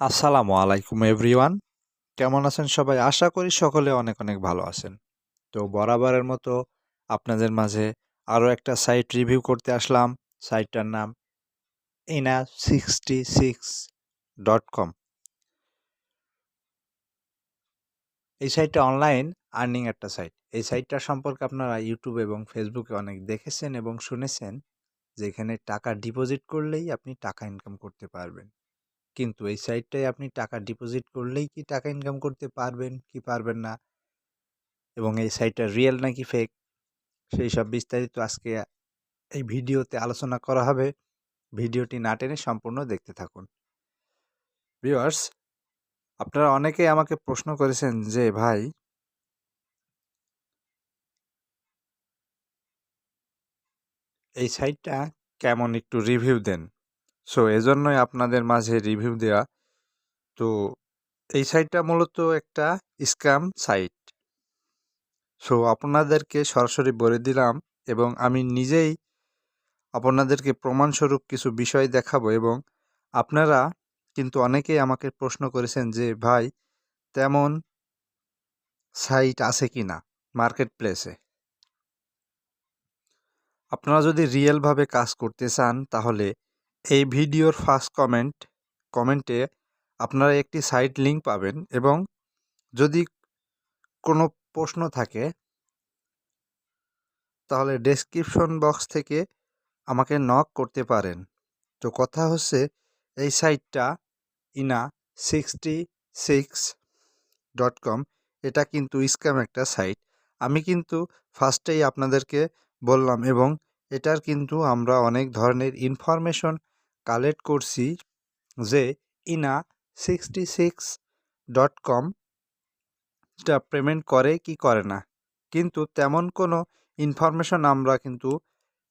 আসসালামু আলাইকুম, এভরিওয়ান। কেমন আছেন সবাই? আশা করি সকলে অনেক অনেক ভালো আছেন। তো বরাবরের মতো আপনাদের মাঝে আরও একটা সাইট রিভিউ করতে আসলাম। সাইটটার নাম ইনা সিক্সটি সিক্স ডট কম এই সাইটটা অনলাইন, আর্নিং একটা সাইট। এই সাইটটা সম্পর্কে আপনারা ইউটিউব এবং ফেসবুকে অনেক দেখেছেন এবং শুনেছেন যে এখানে টাকা ডিপোজিট করলেই আপনি টাকা ইনকাম করতে পারবেন। কিন্তু এই সাইটটায় আপনি টাকা ডিপোজিট করলেই কি টাকা ইনকাম করতে পারবেন, কি পারবেন না? এবং এই সাইটটা রিয়েল নাকি ফেক? সেই সব বিস্তারিত আজকে এই ভিডিওতে আলোচনা করা হবে। ভিডিওটি না টেনে সম্পূর্ণ দেখতে থাকুন। ভিউয়ার্স, আপনারা অনেকেই আমাকে প্রশ্ন করেছেন যে, ভাই, এই সাইটটা কেমন একটু রিভিউ দেন? সো এজন্যই আপনাদের মাঝে রিভিউ দেওয়া তো, এই সাইটটা মূলত একটা স্ক্যাম সাইট সো আপনাদেরকে সরাসরি বলে দিলাম এবং আমি নিজেই আপনাদেরকে প্রমাণস্বরূপ কিছু বিষয় দেখাবো এবং আপনারা কিন্তু অনেকেই আমাকে প্রশ্ন করেছেন যে, ভাই, তেমন সাইট আছে কি না মার্কেট প্লেসে আপনারা যদি রিয়েলভাবে কাজ করতে চান, তাহলে এই ভিডিওর ফার্স্ট কমেন্ট, কমেন্টে আপনারা একটি সাইট লিঙ্ক পাবেন এবং যদি কোনো প্রশ্ন থাকে, তাহলে ডেসক্রিপশন বক্স থেকে আমাকে নক করতে পারেন। তো কথা হচ্ছে, এই সাইটটা ইনা সিক্সটি সিক্স ডট কম এটা কিন্তু স্ক্যাম একটা সাইট। আমি কিন্তু ফার্স্টেই আপনাদেরকে বললাম এবং এটার কিন্তু আমরা অনেক ধরনের ইনফরমেশন কালেক্ট করছি যে ইনা সিক্সটি সিক্স ডট কমটা পেমেন্ট করে কি করে না। কিন্তু তেমন কোনো ইনফরমেশন আমরা কিন্তু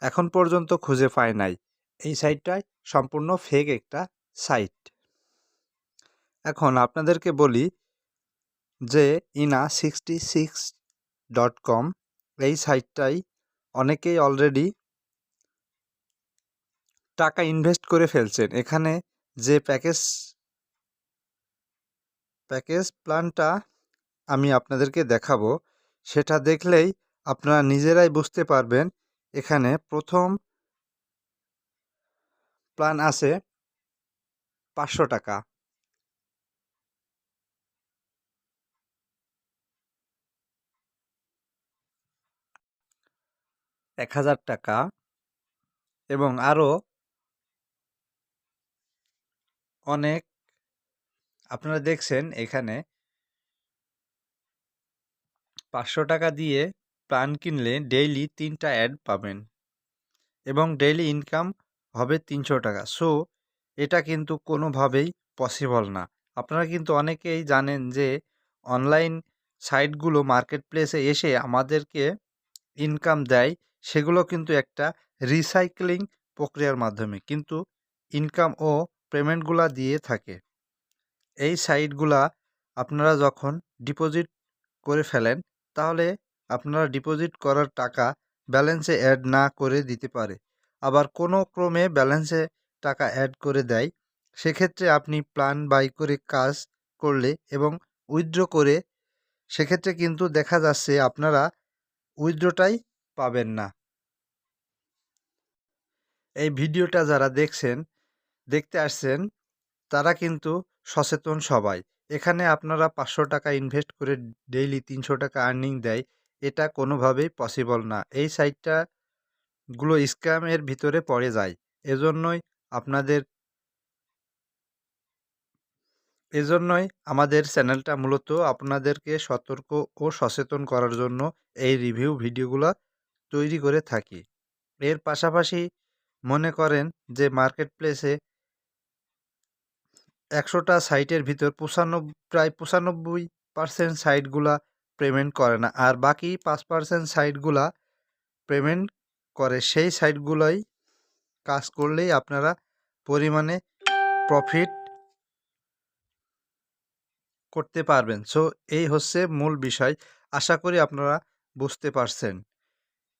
এখন পর্যন্ত খুঁজে পাই নাই। এই সাইটটাই সম্পূর্ণ ফেক একটা সাইট এখন আপনাদেরকে বলি যে ইনা সিক্সটি সিক্স ডট কম এই সাইটটাই অনেকেই অলরেডি টাকা ইনভেস্ট করে ফেলছেন। এখানে যে প্যাকেজ প্যাকেজ প্ল্যানটা আমি আপনাদেরকে দেখাবো, সেটা দেখলেই আপনারা নিজেরাই বুঝতে পারবেন, এখানে প্রথম প্ল্যান আছে পাঁচশো টাকা। এক হাজার টাকা এবং আরও অনেক আপনারা দেখছেন এখানে পাঁচশো টাকা দিয়ে প্ল্যান কিনলে ডেইলি তিনটা অ্যাড পাবেন এবং ডেইলি ইনকাম হবে তিনশো টাকা। সো, এটা কিন্তু কোনোভাবেই পসিবল না। আপনারা কিন্তু অনেকেই জানেন যে অনলাইন সাইটগুলো মার্কেট প্লেসে এসে আমাদেরকে ইনকাম দেয়, সেগুলো কিন্তু একটা রিসাইক্লিং প্রক্রিয়ার মাধ্যমে। কিন্তু ইনকাম ও পেমেন্টগুলা দিয়ে থাকে। এই সাইটগুলা আপনারা যখন ডিপোজিট করে ফেলেন, তাহলে আপনারা ডিপোজিট করার টাকা ব্যালেন্সে অ্যাড না করে দিতে পারে। আবার কোনো ক্রমে ব্যালেন্সে টাকা অ্যাড করে দেয়, সেক্ষেত্রে আপনি প্ল্যান বাই করে কাজ করলে এবং উইথড্র করে, সেক্ষেত্রে কিন্তু দেখা যাচ্ছে আপনারা উইথড্রটাই পাবেন না। এই ভিডিওটা যারা দেখছেন দেখতে আসছেন, তারা কিন্তু সচেতন সবাই। এখানে আপনারা পাঁচশো টাকা ইনভেস্ট করে ডেইলি তিনশো টাকা আর্নিং দেয়, এটা কোনোভাবেই পসিবল না। এই সাইটটা গুলো স্ক্যামের ভিতরে পড়ে যায়। এজন্যই আপনাদের এজন্যই আমাদের চ্যানেলটা মূলত আপনাদেরকে সতর্ক ও সচেতন করার জন্য এই রিভিউ ভিডিওগুলো তৈরি করে থাকি। এর পাশাপাশি মনে করেন যে মার্কেট প্লেসে একশোটা সাইটের ভিতর পঁচানব্বই প্রায় পঁচানব্বই পার্সেন্ট সাইটগুলা পেমেন্ট করে না। আর বাকি পাঁচ পার্সেন্ট সাইটগুলা পেমেন্ট করে। সেই সাইটগুলোই কাজ করলেই আপনারা পরিমাণে প্রফিট করতে পারবেন। সো এই হচ্ছে মূল বিষয়। আশা করি আপনারা বুঝতে পারছেন।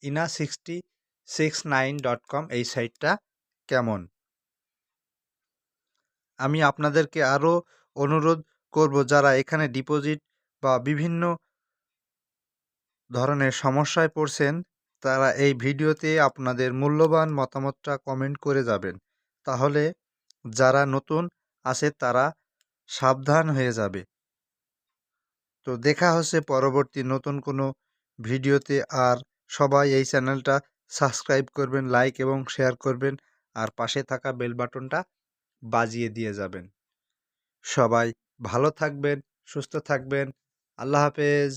ইনা sixty six nine dot com এই সাইটটা কেমন? আমি আপনাদেরকে আরও অনুরোধ করব যারা এখানে ডিপোজিট বা বিভিন্ন ধরনের সমস্যায় পড়ছেন, তারা এই ভিডিওতে আপনাদের মূল্যবান মতামতটা কমেন্ট করে যাবেন। তাহলে যারা নতুন আছে তারা সাবধান হয়ে যাবে। তো দেখা হচ্ছে পরবর্তী নতুন কোনো ভিডিওতে। আর সবাই এই চ্যানেলটা সাবস্ক্রাইব করবেন লাইক এবং শেয়ার করবেন। আর পাশে থাকা বেল বাটনটা বাজিয়ে দিয়ে যাবেন। সবাই ভালো থাকবেন সুস্থ থাকবেন। আল্লাহ হাফেজ।